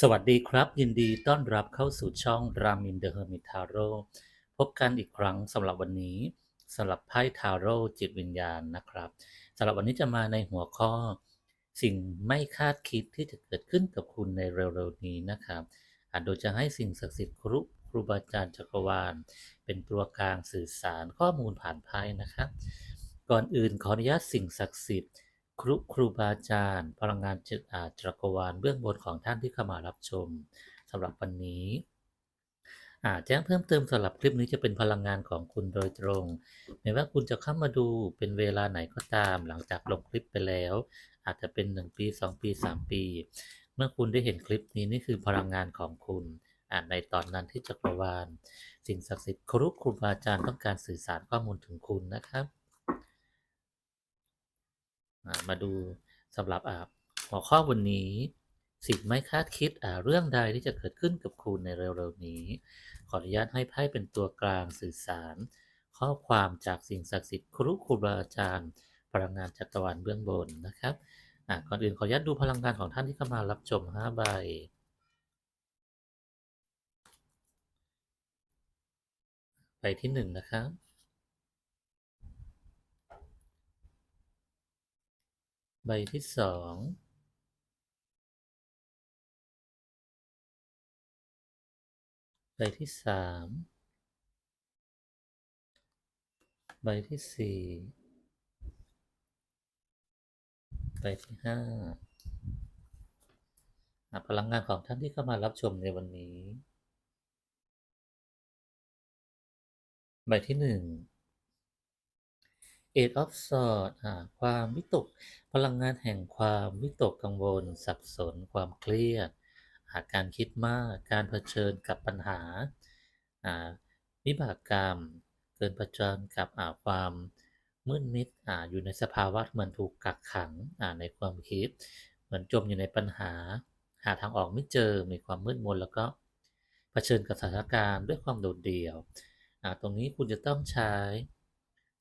สวัสดีครับ ยินดีต้อนรับเข้าสู่ช่อง Ramin The Hermit Tarot พบกันอีกครั้งสำหรับวันนี้สำหรับไพ่ทาโร่จิตวิญญาณนะครับสำหรับวันนี้จะมาในหัวข้อ สิ่งไม่คาดคิดที่จะเกิดขึ้นกับคุณในเร็วๆนี้นะครับ อาจโดยจะให้สิ่งศักดิ์สิทธิ์ครูครูบาอาจารย์จักรวาล เป็นตัวกลางสื่อสารข้อมูลผ่านไพ่นะครับ ก่อนอื่นขออนุญาตสิ่งศักดิ์สิทธิ์ ครูครูบาอาจารย์ พลังงานจิตอาจักรวาลเบื้องบนของท่านที่เข้ามารับชมสำหรับวันนี้แจ้งเพิ่มเติมสำหรับคลิปนี้จะเป็นพลังงานของคุณโดยตรงไม่ว่าคุณจะเข้ามาดูเป็นเวลาไหนก็ตาม หลังจากลงคลิปไปแล้ว อาจจะเป็น 1 ปี 2 ปี 3 ปี เมื่อคุณได้เห็นคลิปนี้นี่คือพลังงานของคุณในตอนนั้นที่จักรวาล สิ่งศักดิ์สิทธิ์ครูครูบาอาจารย์ต้องการสื่อสารข้อมูลถึงคุณนะครับ มาดูสำหรับหัวข้อวันนี้สิ่งไม่คาดคิดเรื่องใดที่จะเกิดขึ้นกับคุณในเร็วๆนี้ ขออนุญาตให้ไพ่เป็นตัวกลางสื่อสาร ข้อความจากสิ่งศักดิ์สิทธิ์ครูครูบาอาจารย์พลังงานจักรวาลเบื้องบนนะครับก่อนอื่นขออนุญาตดูพลังงานของท่านที่เข้ามารับชม5ใบใบที่หนึ่งนะครับ ใบที่สองใบที่สามใบที่สี่ใบที่ห้าอะพลังงานของท่านที่เข้ามารับชมในวันนี้ ใบที่หนึ่ง Eight of Swords อ่าความวิตก พลังงานแห่งความวิตกกังวล สับสน ความเครียด อาการคิดมาก การเผชิญกับปัญหา วิบากกรรม เกินเผชิญกับความมืดมิดออยู่ในสภาวะเหมือนถูกกักขังในความคิด เหมือนจมอยู่ในปัญหา หาทางออกไม่เจอ มีความมืดมนแล้วก็เผชิญกับสถานการณ์ด้วยความโดดเดี่ยว ตรงนี้คุณจะต้องใช้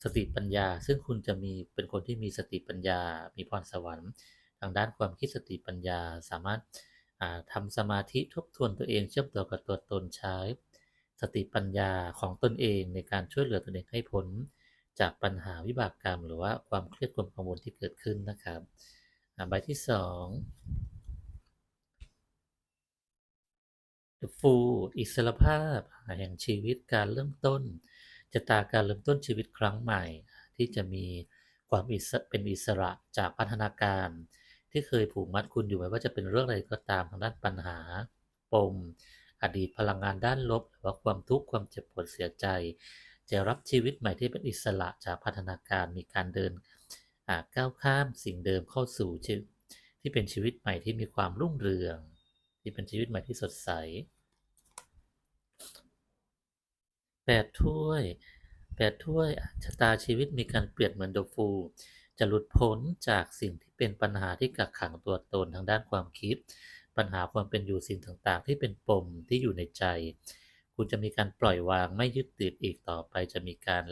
สติปัญญา ซึ่งคุณจะมีเป็นคนที่มีสติปัญญา มีพรสวรรค์ ทางด้านความคิดสติปัญญา สามารถทำสมาธิทบทวนตัวเองเชื่อมต่อกับตัวตนใช้ สติปัญญาของตนเองในการช่วยเหลือตนเองให้พ้นจากปัญหาวิบากกรรม หรือว่าความเครียดความกังวลที่เกิดขึ้นนะครับใบที่สอง The Fool อิสรภาพแห่งชีวิตการเริ่มต้น ชะตาการเริ่มต้นชีวิตครั้งใหม่ ที่จะมีความเป็นอิสระจากพัฒนาการ ที่เคยผูกมัดคุณอยู่ไม่ว่าจะเป็นเรื่องอะไรก็ตามทางด้านปัญหา ปม อดีตพลังงานด้านลบ หรือว่าความทุกข์ความเจ็บปวดเสียใจ จะรับชีวิตใหม่ที่เป็นอิสระจากพัฒนาการมีการเดินก้าวข้ามสิ่งเดิมเข้าสู่ชีวิตที่เป็นชีวิตใหม่ที่มีความรุ่งเรือง ที่เป็นชีวิตใหม่ที่สดใส แปดถ้วยแปดถ้วยชะตาชีวิตมีการเปลี่ยนเหมือนโดฟู จะหลุดพ้นจากสิ่งที่เป็นปัญหาที่กักขังตัวตนทางด้านความคิด ปัญหาความเป็นอยู่สิ่งต่างๆ ที่เป็นปมที่อยู่ในใจ คุณจะมีการปล่อยวางไม่ยึดติดอีกต่อไป จะมีการ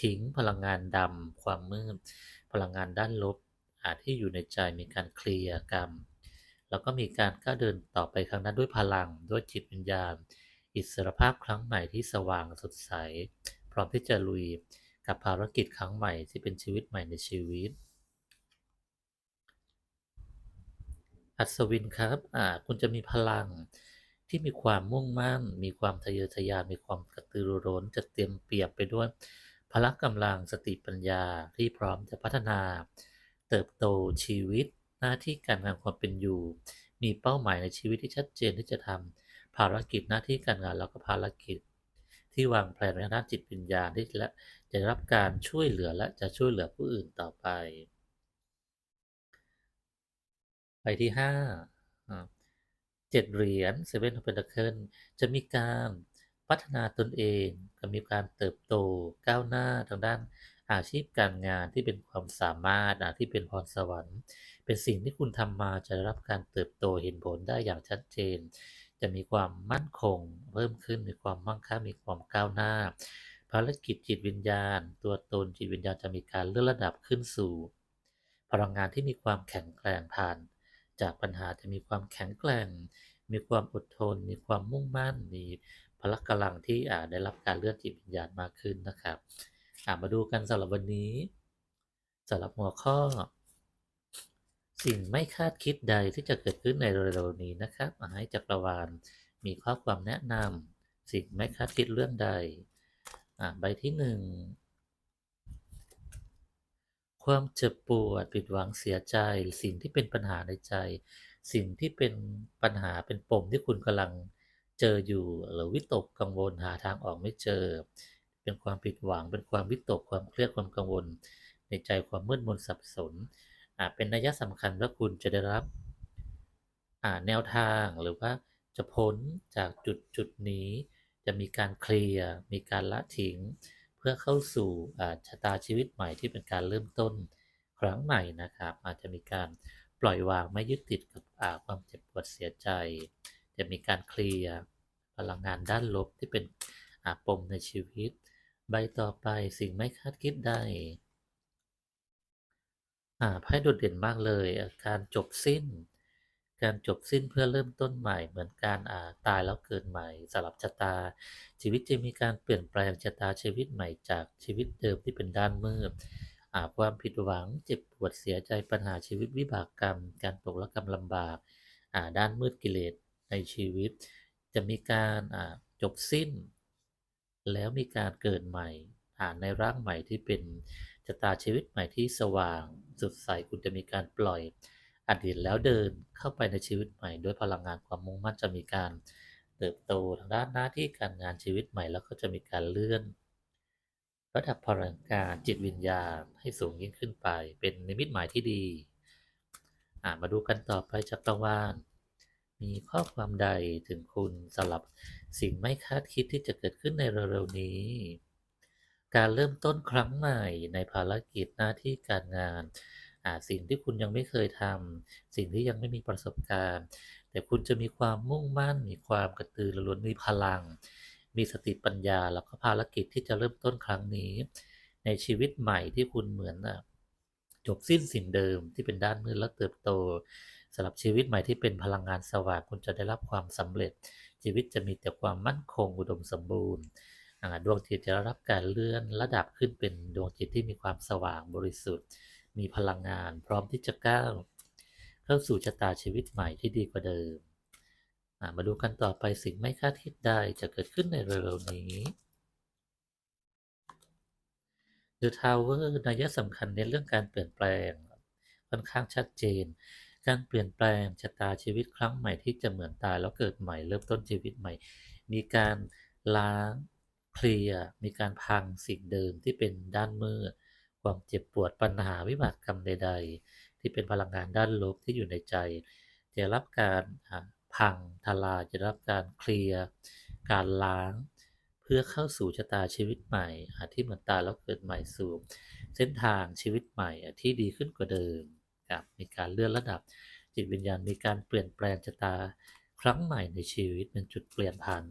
ทิ้งพลังงานดำความมืดพลังงานด้านลบอาจที่อยู่ในใจมีการเคลียร์กรรม แล้วก็มีการก้าวเดินต่อไปข้างหน้าด้วยพลังด้วยจิตวิญญาณ อิสรภาพครั้งใหม่ที่สว่างสดใส พร้อมที่จะลุยกับภารกิจครั้งใหม่ที่เป็นชีวิตใหม่ในชีวิต อัศวินครับคุณจะมีพลังที่มีความมุ่งมั่น มีความทะเยอทะยาน มีความกระตือรือร้น จะเตรียมเปียบไปด้วยพละกำลังสติปัญญาที่พร้อมจะพัฒนา เติบโตชีวิต หน้าที่การงานความเป็นอยู่ มีเป้าหมายในชีวิตที่ชัดเจนที่จะทำ ภารกิจหน้าที่การงานแล้วก็ภารกิจ ที่วางแผนในด้านจิตวิญญาณที่และจะรับการช่วยเหลือและจะช่วยเหลือผู้อื่นต่อไป ไปที่ห้าเจ็ดเหรียญเซเว่นเพนเคิลจะมีการพัฒนาตนเองจะมีการเติบโตก้าวหน้าทางด้านอาชีพการงานที่เป็นความสามารถที่เป็นพรสวรรค์ เป็นสิ่งที่คุณทำมาจะได้รับการเติบโตเห็นผลได้อย่างชัดเจน จะมีความมั่นคง เพิ่มขึ้นมีความมั่งคั่งมีความก้าวหน้า ภารกิจจิตวิญญาณ ตัวตนจิตวิญญาณจะมีการเลื่อนระดับขึ้นสู่ พลังงานที่มีความแข็งแกร่งผ่าน จากปัญหาจะมีความแข็งแกร่ง มีความอดทน มีความมุ่งมั่น มีพละกำลังที่อ่าได้รับการเลื่อนจิตวิญญาณมากขึ้นนะครับมาดูกันสำหรับวันนี้สำหรับหัวข้อ สิ่งไม่คาดคิดใดที่จะเกิดขึ้นในเร็วๆนี้นะครับให้จักรวาลมีข้อความแนะนำสิ่งไม่คาดคิดเรื่องใดอาใบที่หนึ่งความเจ็บปวดผิดหวังเสียใจ สิ่งที่เป็นปัญหาในใจ สิ่งที่เป็นปัญหาเป็นปมที่คุณกำลังเจออยู่หรือวิตกกังวลหาทางออกไม่เจอ เป็นความผิดหวังเป็นความวิตกความเครียดความกังวล ในใจความมืดมนสับสน เป็นนัยสำคัญว่าคุณจะได้รับแนวทางหรือว่าจะพ้นจากจุดจุดนี้ จะมีการเคลียร์มีการละทิ้ง เพื่อเข้าสู่ชะตาชีวิตใหม่ที่เป็นการเริ่มต้นครั้งใหม่นะครับ อาจจะมีการปล่อยวางไม่ยึดติดกับความเจ็บปวดเสียใจ จะมีการเคลียร์พลังงานด้านลบที่เป็นปมในชีวิต ใบต่อไปสิ่งไม่คาดคิดได้ อ่าไพ่โดดเด่นมากเลย การจบสิ้น การจบสิ้นเพื่อเริ่มต้นใหม่ เหมือนการอ่าตายแล้วเกิดใหม่สลับชะตา ชีวิตจะมีการเปลี่ยนแปลงชะตาชีวิตใหม่จากชีวิตเดิมที่เป็นด้านมืดอ่าความผิดหวังเจ็บปวดเสียใจปัญหาชีวิตวิบากกรรม การตกละกรรมลำบากอ่าด้านมืดกิเลสในชีวิต จะมีการอ่าจบสิ้น แล้วมีการเกิดใหม่อ่าในร่างใหม่ที่เป็น ชะตาชีวิตใหม่ที่สว่างสดใสคุณจะมีการปล่อยอดีตแล้วเดินเข้าไปในชีวิตใหม่ ด้วยพลังงานความมุ่งมั่นจะมีการเติบโตทางด้านหน้าที่การงานชีวิตใหม่แล้วก็จะมีการเลื่อน ระดับพลังงานจิตวิญญาณให้สูงยิ่งขึ้นไป เป็นนิมิตหมายที่ดีมาดูกันต่อไปจักรวาลมีข้อความใดถึงคุณสำหรับสิ่งไม่คาดคิดที่จะเกิดขึ้นในเร็วๆนี้ การเริ่มต้นครั้งใหม่ในภารกิจหน้าที่การงาน สิ่งที่คุณยังไม่เคยทำสิ่งที่ยังไม่มีประสบการณ์ แต่คุณจะมีความมุ่งมั่น มีความกระตือรือร้นมีพลัง มีสติปัญญา แล้วก็ภารกิจที่จะเริ่มต้นครั้งนี้ ในชีวิตใหม่ที่คุณเหมือนจบสิ้นสิ่งเดิมที่เป็นด้านมืดและเติบโตสำหรับชีวิตใหม่ที่เป็นพลังงานสว่างคุณจะได้รับความสำเร็จ ชีวิตจะมีแต่ความมั่นคงอุดมสมบูรณ์ ดวงจิตจะรับการเลื่อนระดับขึ้นเป็นดวงจิตที่มีความสว่างบริสุทธิ์ มีพลังงาน พร้อมที่จะก้าวเข้าสู่ชะตาชีวิตใหม่ที่ดีกว่าเดิม มาดูกันต่อไปสิ่งไม่คาดคิดได้จะเกิดขึ้นในเร็วๆนี้ The Tower นัยสำคัญในเรื่องการเปลี่ยนแปลงค่อนข้างชัดเจน การเปลี่ยนแปลงชะตาชีวิตครั้งใหม่ที่จะเหมือนตายแล้วเกิดใหม่เริ่มต้นชีวิตใหม่ มีการล้าง เคลียร์มีการพังสิ่งเดิมที่เป็นด้านมืดความเจ็บปวดปัญหาวิบากกรรมใด ๆ ที่เป็นพลังงานด้านลบที่อยู่ในใจ จะรับการพังทลายจะรับการเคลียร์การล้าง เพื่อเข้าสู่ชะตาชีวิตใหม่ที่เหมือนตายแล้วเกิดใหม่สู่เส้นทางชีวิตใหม่ที่ดีขึ้นกว่าเดิมครับมีการเลื่อนระดับจิตวิญญาณมีการเปลี่ยนแปลงชะตาครั้งใหม่ในชีวิตเป็นจุดเปลี่ยนผัน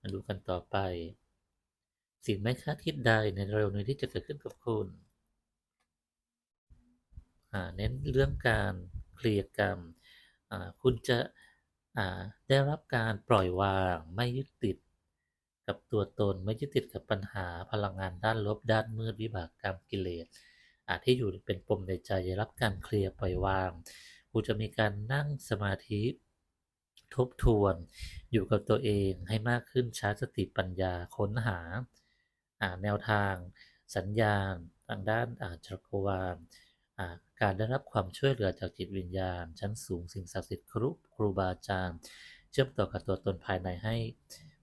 มาดูกันต่อไป สิ่งไม่คาดคิดใดในเร็วนี้ที่จะเกิดขึ้นกับคุณอ่าเน้นเรื่องการเคลียร์กรรมอ่าคุณจะอ่าได้รับการปล่อยวางไม่ยึดติดกับตัวตนไม่ยึดติดกับปัญหาพลังงานด้านลบด้านมืดวิบากกรรมกิเลสอาที่อยู่เป็นปมในใจจะรับการเคลียร์ปล่อยวาง คุณจะมีการนั่งสมาธิ ทบทวน อยู่กับตัวเองให้มากขึ้นใช้สติปัญญาค้นหาแนวทาง สัญญาณ ทางด้านอาจักรวาลการได้รับความช่วยเหลือจากจิตวิญญาณ ชั้นสูงสิ่งศักดิ์สิทธิ์ครูครูบาอาจารย์ เชื่อมต่อกับตัวตนภายในให้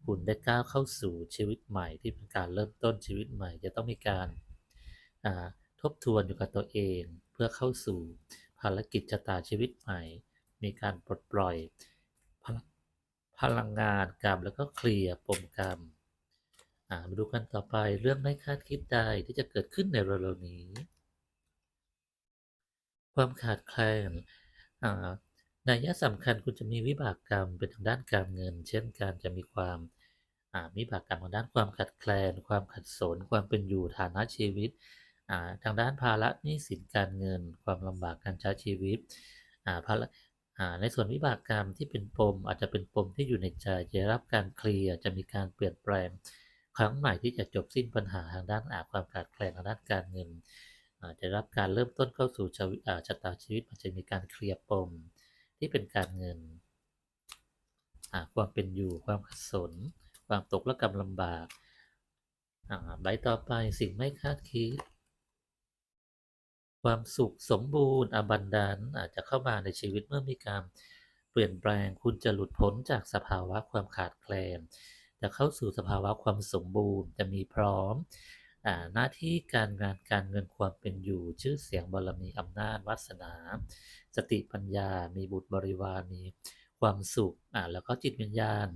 คุณได้ก้าวเข้าสู่ชีวิตใหม่ที่เป็นการเริ่มต้นชีวิตใหม่ จะต้องมีการทบทวนอยู่กับตัวเองเพื่อเข้าสู่ภารกิจชะตาชีวิตใหม่ มีการปลดปล่อย พลังงานกรรมแล้วก็เคลียร์ปมกรรมอ่ามาดูกันต่อไปเรื่องไม่คาดคิดใดที่จะเกิดขึ้นในเร็วๆนี้ ความขาดแคลนอ่านัยสำคัญคุณจะมีวิบากกรรมเป็นทางด้านการเงิน เช่นการจะมีความอ่าวิบากกรรมทางด้านความขัดแคลน ความขัดสน ความเป็นอยู่ฐานะชีวิตอ่าทางด้านภาระหนี้สินการเงิน ความลำบากการใช้ชีวิตอ่าภาระ ในส่วนวิบากกรรมที่เป็นปมอาจจะเป็นปมที่อยู่ในใจจะรับการเคลียร์จะมีการเปลี่ยนแปลง ครั้งใหม่ที่จะจบสิ้นปัญหาทางด้านอาความขาดแคลนทางด้านการเงินจะรับการเริ่มต้นเข้าสู่ชวิอ่าชะตาชีวิตมันจะมีการเคลียร์ปมที่เป็นการเงินอาความเป็นอยู่ความขัดสน ความตกระกำลำบากอ่าใบต่อไปสิ่งไม่คาดคิด ความสุขสมบูรณ์อบันดาลอาจจะเข้ามาในชีวิตเมื่อมีการเปลี่ยนแปลงคุณจะหลุดพ้นจากสภาวะความขาดแคลนจะเข้าสู่สภาวะความสมบูรณ์จะมีพร้อมอหน้าที่การงานการเงินความเป็นอยู่ ชื่อเสียงบารมีอำนาจวาสนา สติปัญญา มีบุตรบริวารมีความสุขอ่าแล้วก็จิตวิญญาณ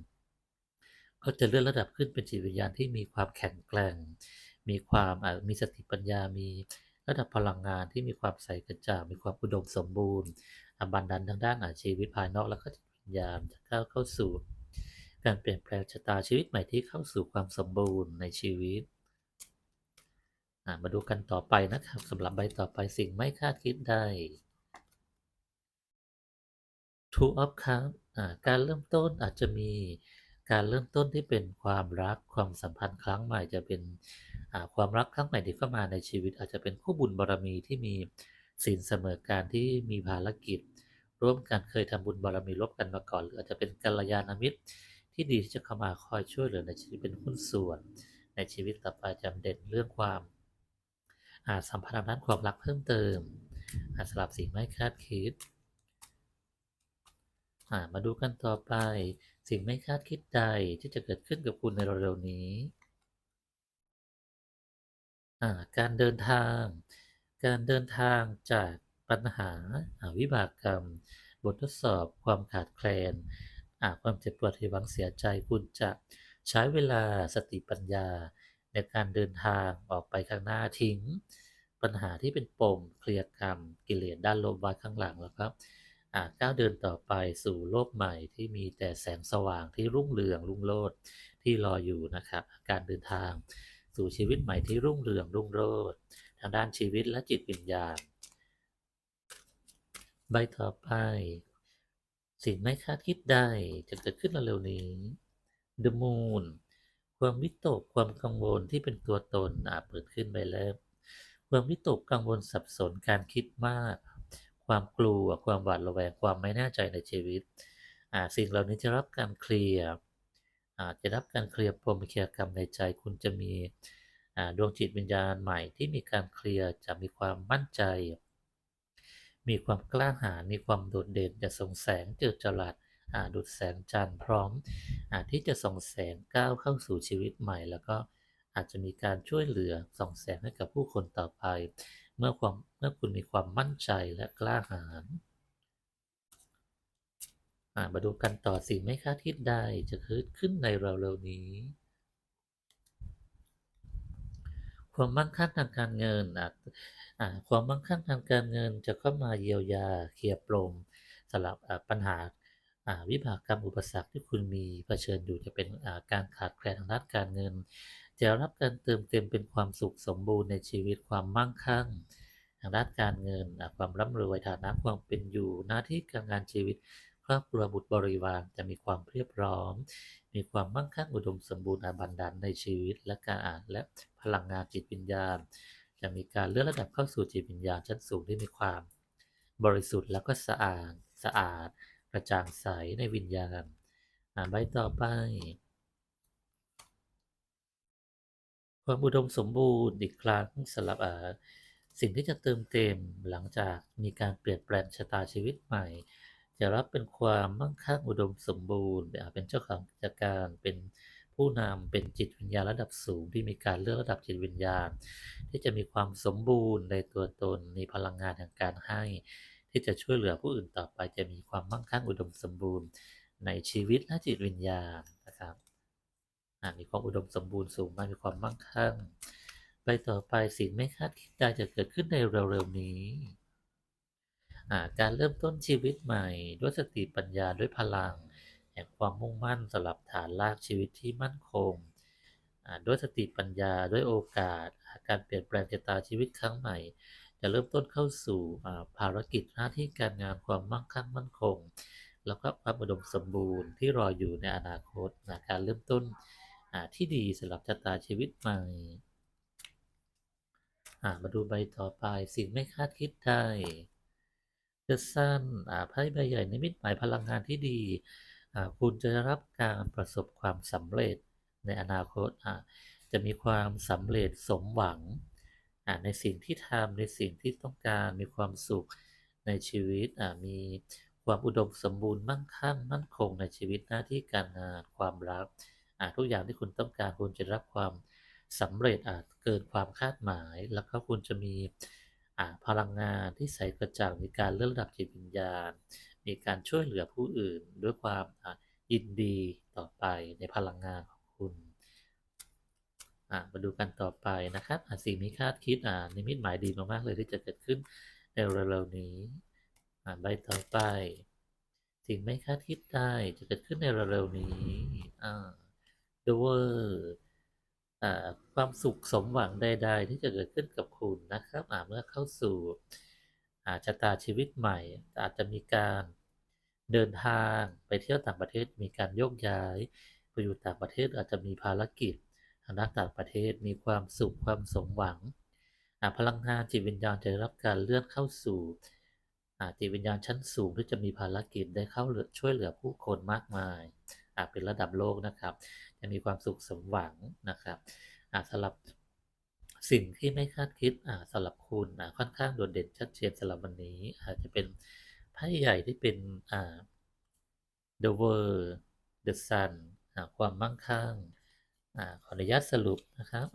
ก็จะเลื่อนระดับขึ้นเป็นจิตวิญญาณที่มีความแข็งแกร่ง มีความมีสติปัญญามี ระดับพลังงานที่มีความใสกระจ่างมีความอุดมสมบูรณ์อบันดันทางด้านอาชีวิตภายนอกแล้วก็จิตวิญญาณจะก้าวเข้าสู่ การเปลี่ยนแปลงชะตาชีวิตใหม่ที่เข้าสู่ความสมบูรณ์ในชีวิตมาดูกันต่อไปนะครับสำหรับใบต่อไปสิ่งไม่คาดคิดได้ Two of Cups การเริ่มต้นอาจจะมีการเริ่มต้นที่เป็นความรักความสัมพันธ์ครั้งใหม่จะเป็น ความรักครั้งใหม่ที่เข้ามาในชีวิต อาจจะเป็นคู่บุญบารมีที่มีศีลเสมอการที่มีภารกิจ ร่วมกันเคยทำบุญบารมีร่วมกันมาก่อน หรืออาจจะเป็นกัลยาณมิตร ที่ดีที่จะเข้ามาคอยช่วยเหลือในชีวิตเป็นหุ้นส่วน ในชีวิตต่อไปจะเด่นเรื่องความอาสัมพันธ์ด้านความรักเพิ่มเติมอาสลับสิ่งไม่คาดคิดมาดูกันต่อไปสิ่งไม่คาดคิดใดที่จะเกิดขึ้นกับคุณในเร็วๆนี้ การเดินทาง การเดินทางจากปัญหาวิบากกรรม บททดสอบ ความขาดแคลนความเจ็บปวดที่หวังเสียใจคุณจะใช้เวลาสติปัญญา ในการเดินทางออกไปข้างหน้าทิ้ง ปัญหาที่เป็นปมเคลียร์กรรม กิเลสด้านลบไว้ข้างหลังแล้วครับก้าวเดินต่อไปสู่โลกใหม่ที่มีแต่แสงสว่างที่รุ่งเรืองรุ่งโรจน์ที่รออยู่นะครับ การเดินทาง สู่ชีวิตใหม่ที่รุ่งเรืองรุ่งโรจน์ทางด้านชีวิตและจิตวิญญาณ ใบต่อไป สิ่งไม่คาดคิดได้จะเกิดขึ้นเร็วๆนี้ The Moon ความวิตกความกังวลที่เป็นตัวตนอาจเปิดขึ้นไปแล้ว ความวิตกกังวลสับสนการคิดมาก ความกลัวความหวาดระแวงความไม่แน่ใจในชีวิตสิ่งเหล่านี้จะรับการเคลียร์ อาจจะรับการเคลียร์ปมเคลียร์กรรมในใจคุณจะมีดวงจิตวิญญาณใหม่ที่มีการเคลียร์จะมีความมั่นใจ มีความกล้าหาญมีความโดดเด่นจะส่องแสงเจิดจรัสดุจแสงจันทร์พร้อมอที่จะส่องแสงก้าวเข้าสู่ชีวิตใหม่ แล้วก็อาจจะมีการช่วยเหลือส่องแสงให้กับผู้คนต่อไป เมื่อความเมื่อคุณมีความมั่นใจและกล้าหาญ มาดูกันต่อสิ่งไม่คาดคิดได้จะเกิดขึ้นในเราเร็วนี้ ความมั่งคั่งทางการเงินอาจอ่าความมั่งคั่งทางการเงินจะเข้ามาเยียวยาเคลียร์ปมสำหรับปัญหาวิบากกรรมอุปสรรคที่คุณมีเผชิญอยู่จะเป็นการขาดแคลนทางด้านการเงิน จะรับการเติมเต็มเป็นความสุขสมบูรณ์ในชีวิตความมั่งคั่ง ทางด้านการเงินความร่ำรวยฐานะความเป็นอยู่หน้าที่การงานชีวิต รอบครัวบุตรบริวารจะมีความเรียบพร้อม มีความมั่งคั่งอุดมสมบูรณ์อาบันดาลในชีวิต และการอ่านและพลังงานจิตวิญญาณ จะมีการเลื่อนระดับเข้าสู่จิตวิญญาณชั้นสูงที่มีความ บริสุทธิ์แล้วก็สะอาดสะอาด กระจ่างใสในวิญญาณ อ่านใบต่อไปความอุดมสมบูรณ์อีกครั้งสำหรับสิ่งที่จะเติมเต็มหลังจากมีการเปลี่ยนแปลงชะตาชีวิตใหม่ จะรับเป็นความมั่งคั่งอุดมสมบูรณ์เป็นเจ้าของกิจการเป็นผู้นำเป็นจิตวิญญาณระดับสูงที่มีการเลือกระดับจิตวิญญาณ ที่จะมีความสมบูรณ์ในตัวตนมีพลังงานแห่งการให้ ที่จะช่วยเหลือผู้อื่นต่อไปจะมีความมั่งคั่งอุดมสมบูรณ์ ในชีวิตและจิตวิญญาณนะครับมีความอุดมสมบูรณ์สูงมากมีความมั่งคั่ง ไปต่อไปสิ่งไม่คาดคิดได้จะเกิดขึ้นในเร็วๆนี้ การเริ่มต้นชีวิตใหม่ ด้วยสติปัญญาด้วยพลัง แห่งความมุ่งมั่นสำหรับฐานรากชีวิตที่มั่นคงด้วยสติปัญญาด้วยโอกาส การเปลี่ยนแปลงชะตาชีวิตครั้งใหม่ จะเริ่มต้นเข้าสู่ภารกิจหน้าที่การงานความมั่งคั่งมั่นคง แล้วก็ความอุดมสมบูรณ์ที่รออยู่ในอนาคตนะการเริ่มต้นที่ดีสำหรับชะตาชีวิตใหม่มาดูใบต่อไปสิ่งไม่คาดคิดได้ The Sun อ่าไพ่ใบใหญ่ในมิตหมายพลังงานที่ดีอาคุณจะรับการประสบความสำเร็จในอนาคตอาจะมีความสำเร็จสมหวังอาในสิ่งที่ทำในสิ่งที่ต้องการมีความสุขในชีวิตอามีความอุดมสมบูรณ์มั่งคั่งมั่นคงในชีวิตหน้าที่การงานความรักอาทุกอย่างที่คุณต้องการคุณจะรับความสำเร็จอาจเกินความคาดหมาย แล้วก็คุณจะมี พลังงานที่ใสกระจ่างมีการเลื่อนระดับจิตวิญญาณ มีการช่วยเหลือผู้อื่นด้วยความยินดีต่อไปในพลังงานของคุณมาดูกันต่อไปนะครับสิ่งม่คาดคิดนิมิตหมายดีมากๆเลยที่จะเกิดขึ้นในเร็วๆนี้ใบต่อไป สิ่งไม่คาดคิดได้จะเกิดขึ้นในเร็วๆนี้ อ่า The World อ่า ความสุขสมหวังใด ๆ ที่จะเกิดขึ้นกับคุณนะครับเมื่อเข้าสู่อาชะตาชีวิตใหม่ อาจจะมีการเดินทางไปเที่ยวต่างประเทศ มีการโยกย้ายไปอยู่ต่างประเทศอาจจะมีภารกิจทางด้านต่างประเทศมีความสุขความสมหวังพลังงานจิตวิญญาณจะได้รับการเลื่อนเข้าสู่จิตวิญญาณชั้นสูงที่จะมีภารกิจได้เข้าเหลือช่วยเหลือผู้คนมากมาย เป็นระดับโลกนะครับ จะมีความสุขสมหวังนะครับสำหรับสิ่งที่ไม่คาดคิดสำหรับคุณค่อนข้างโดดเด่นชัดเจนสำหรับวันนี้อาจจะเป็นไพ่ใหญ่ที่เป็น The World The Sun ความมั่งคั่งอ่าขออนุญาตสรุปนะครับ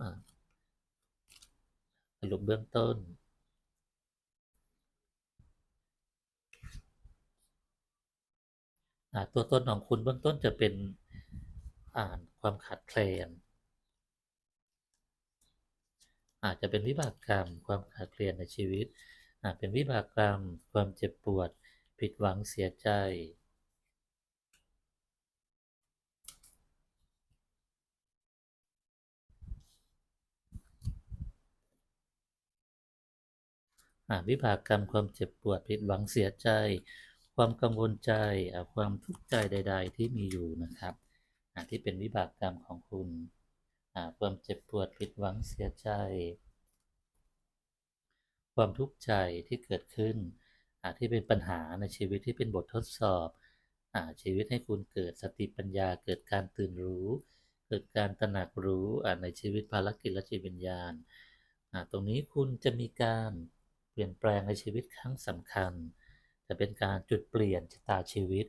สรุปเบื้องต้น อ่า ตัวตนของคุณเบื้องต้นจะเป็นอ่าความขาดแคลน อาจจะเป็นวิบากกรรม ความขาดแคลนในชีวิตอาจเป็นวิบากกรรม ความเจ็บปวด ผิดหวังเสียใจอ่าวิบากกรรมความเจ็บปวดผิดหวังเสียใจ ความกังวลใจความทุกข์ใจใด ๆ ที่มีอยู่นะครับที่เป็นวิบากกรรมของคุณความเจ็บปวดผิดหวังเสียใจ ความทุกข์ใจที่เกิดขึ้นที่เป็นปัญหาในชีวิตที่เป็นบททดสอบอชีวิตให้คุณเกิดสติปัญญาเกิดการตื่นรู้ เกิดการตระหนักรู้ในชีวิตภารกิจและจิตวิญญาณ ตรงนี้คุณจะมีการเปลี่ยนแปลงในชีวิตครั้งสำคัญ จะเป็นการจุดเปลี่ยนชะตาชีวิต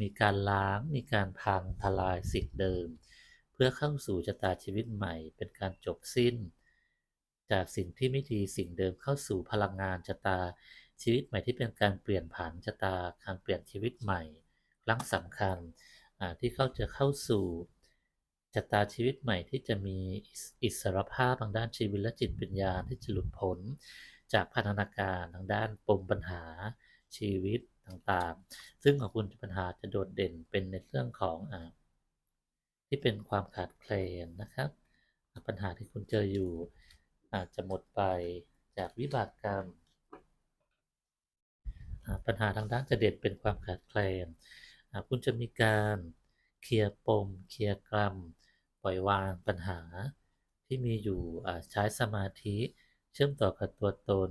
มีการล้าง มีการพังทลายสิ่งเดิม เพื่อเข้าสู่ชะตาชีวิตใหม่ เป็นการจบสิ้น จากสิ่งที่ไม่ดีสิ่งเดิมเข้าสู่พลังงานชะตาชีวิตใหม่ที่เป็นการเปลี่ยนผันชะตา การเปลี่ยนชีวิตใหม่ครั้งสำคัญที่เขาจะเข้าสู่ชะตาชีวิตใหม่ที่จะมีอิสรภาพทางด้านชีวิตและจิตวิญญาณที่จะหลุดพ้นจากพันธนาการทางด้านปมปัญหา ชีวิตต่างๆ ซึ่งของคุณปัญหาจะโดดเด่นเป็นในเรื่องของอที่เป็นความขาดแคลนนะครับ ปัญหาที่คุณเจออยู่ อาจจะหมดไปจากวิบากกรรม ปัญหาทางด้านจะเด่นเป็นความขาดแคลน คุณจะมีการเคลียร์ปม เคลียร์กรรม ปล่อยวางปัญหาที่มีอยู่ใช้สมาธิเชื่อมต่อกับตัวตน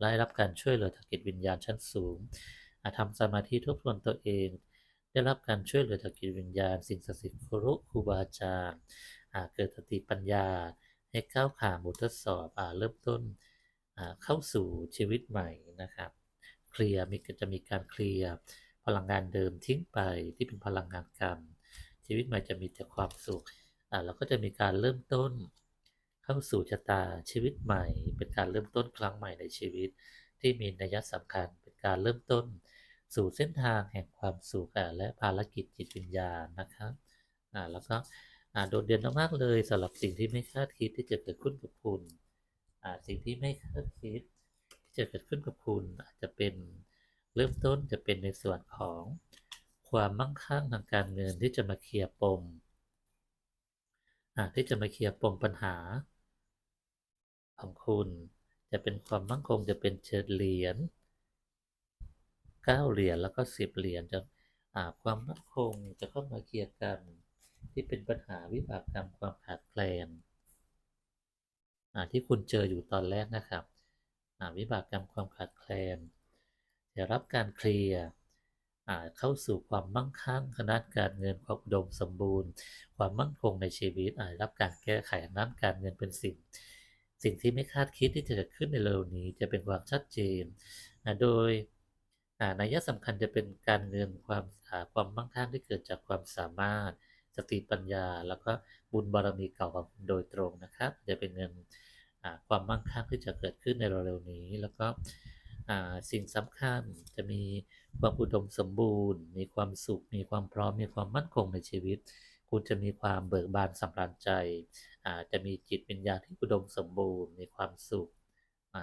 อ่าได้รับการช่วยเหลือทางจิตวิญญาณชั้นสูงอ่าทำสมาธิทบทวนตัวเอง ได้รับการช่วยเหลือทางจิตวิญญาณ สิ่งศักดิ์สิทธิ์ครูครูบาอาจารย์อ่าเกิดสติปัญญา ให้ก้าวผ่านบททดสอบอ่าเริ่มต้นเข้าสู่ชีวิตใหม่นะครับ เคลียร์มีจะมีการเคลียร์พลังงานเดิมทิ้งไปที่เป็นพลังงานกรรม ชีวิตใหม่จะมีแต่ความสุขเราก็จะมีการเริ่มต้น เข้าสู่ชะตาชีวิตใหม่ เป็นการเริ่มต้นครั้งใหม่ในชีวิต ที่มีนัยสำคัญเป็นการเริ่มต้น สู่เส้นทางแห่งความสุขและภารกิจจิตวิญญาณนะครับอ่าแล้วก็อ่าโดดเด่นมากๆเลยสำหรับสิ่งที่ไม่คาดคิดที่จะเกิดขึ้นกับคุณอ่าสิ่งที่ไม่คาดคิดที่จะเกิดขึ้นกับคุณอาจจะเป็นเริ่มต้นจะเป็นในส่วนของความมั่งคั่งทางการเงินที่จะมาเคลียร์ปมอ่าที่จะมาเคลียร์ปมปัญหา ของคุณ จะเป็นความมั่งคงจะเป็นเจ็ดเหรียญเก้าเหรียญแล้วก็สิบเหรียญจะความมั่นคงจะเข้ามาเคลียร์กัน ที่เป็นปัญหาวิบากกรรมความขาดแคลนที่คุณเจออยู่ตอนแรกนะครับวิบากกรรมความขาดแคลนจะรับการเคลียร์เข้าสู่ความมั่งคั่งทางด้านการเงินความอุดมสมบูรณ์ ความมั่นคงในชีวิตรับการแก้ไขทางด้านการเงินเป็นสิ่ง สิ่งที่ไม่คาดคิดที่จะเกิดขึ้นในเร็วนี้จะเป็นความชัดเจน โดยนัยสำคัญจะเป็นการเงินความอ่าความมั่งคั่งที่เกิดจากความสามารถ สติปัญญา แล้วก็บุญบารมีเก่าของคุณโดยตรงนะครับ จะเป็นเงินความมั่งคั่งที่จะเกิดขึ้นในเร็วๆนี้ แล้วก็สิ่งสำคัญจะมีความอุดมสมบูรณ์ มีความสุข มีความพร้อม มีความมั่นคงในชีวิต คุณจะมีความเบิกบานสำราญใจ จะมีจิตวิญญาณที่อุดมสมบูรณ์มีความสุข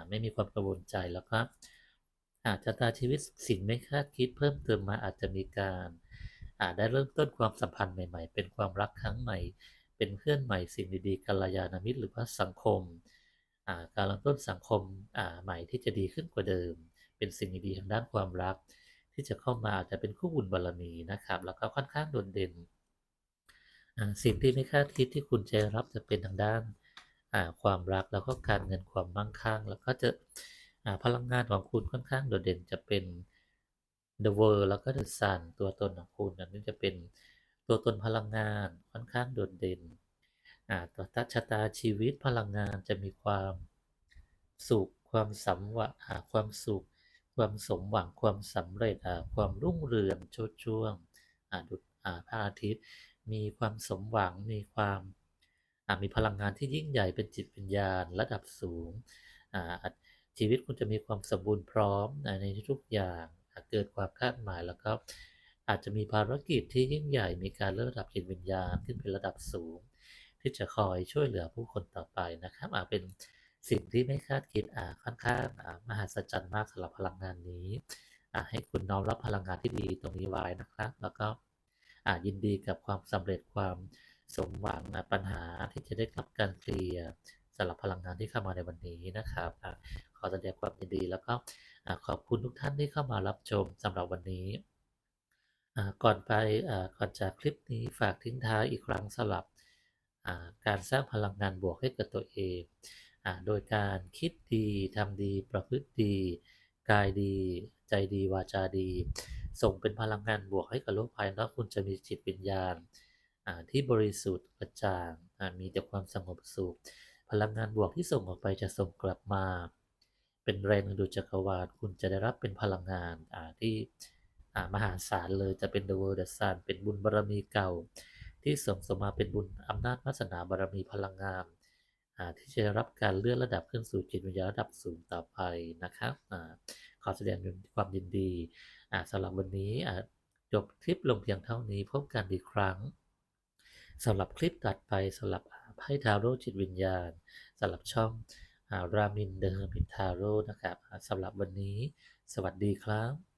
ไม่มีความกังวลใจแล้วก็อาจจะตาชีวิตสิ่งไม่คาดคิดเพิ่มเติมมาอาจจะมีการอ่าได้เริ่มต้นความสัมพันธ์ใหม่ ๆ เป็นความรักครั้งใหม่ เป็นเพื่อนใหม่สิ่งดีๆกัลยาณมิตรหรือว่าสังคมาการเริ่มต้นสังคมใหม่ที่จะดีขึ้นกว่าเดิม เป็นสิ่งดีๆทางด้านความรัก ที่จะเข้ามาอาจจะเป็นคู่บุญบารมีนะครับ แล้วก็ค่อนข้างโดดเด่น สิ่งที่ไม่คาดคิดที่คุณจะรับจะเป็นทางด้านความรักแล้วก็การเงินความมั่งคั่ง แล้วก็จะพลังงานของคุณค่อนข้างโดดเด่นจะเป็น The World แล้วก็ The Sun ตัวตนของคุณอันนี้จะเป็นตัวตนพลังงานค่อนข้างโดดเด่นตัวตัชะตาชีวิตพลังงานจะมีความสุขความสำหวัความสุข ความสมหวังความสำเร็จความรุ่งเรืองโชดช่วงดุจพระอาทิตย์ มีความสมหวังมีความมีพลังงานที่ยิ่งใหญ่เป็นจิตวิญญาณระดับสูง ชีวิตคุณจะมีความสมบูรณ์พร้อมในทุกอย่างเกิดความคาดหมายแล้วก็อาจจะมีภารกิจที่ยิ่งใหญ่มีการเลื่อนระดับจิตวิญญาณขึ้นเป็นระดับสูง ที่จะคอยช่วยเหลือผู้คนต่อไปนะครับอาเป็นสิ่งที่ไม่คาดคิดอ่าค่อนข้างมหัศจรรย์มากสำหรับพลังงานนี้อ่าให้คุณน้อมรับพลังงานที่ดีตรงนี้ไว้นะครับ แล้วก็ ยินดีกับความสำเร็จความสมหวังนะปัญหาที่จะได้รับการเคลียร์สำหรับพลังงานที่เข้ามาในวันนี้นะครับอ่าขอแสดงความยินดีแล้วก็อ่าขอบคุณทุกท่านที่เข้ามารับชมสำหรับวันนี้อ่าก่อนไปอ่าก่อนจากคลิปนี้ฝากทิ้งท้ายอีกครั้งสำหรับอ่าการสร้างพลังงานบวกให้กับตัวเองอ่าโดยการคิดดีทำดี ประพฤติดี กายดี ใจดี วาจาดี ส่งเป็นพลังงานบวกให้กับโลกภายนอกคุณจะมีจิตวิญญาณที่บริสุทธิ์กระจ่างมีแต่ความสงบสุข พลังงานบวกที่ส่งออกไปจะส่งกลับมา เป็นแรงดึงดูดจักรวาลคุณจะได้รับเป็นพลังงานที่มหาศาลเลยจะเป็น The World The Sun เป็นบุญบารมีเก่า ที่ส่งสมมาเป็นบุญอำนาจวาสนาบารมีพลังงานที่จะได้รับการเลื่อนระดับขึ้นสู่จิตวิญญาณระดับสูงต่อไปนะครับอขอแสดงความยินดี สำหรับวันนี้อ่าจบคลิปลงเพียงเท่านี้พบกันอีกครั้งสำหรับคลิปตัดไปสำหรับไพ่ทาโร่จิตวิญญาณสำหรับช่องรามินเดอร์มินทาโร่นะครับสำหรับวันนี้ สวัสดีครับ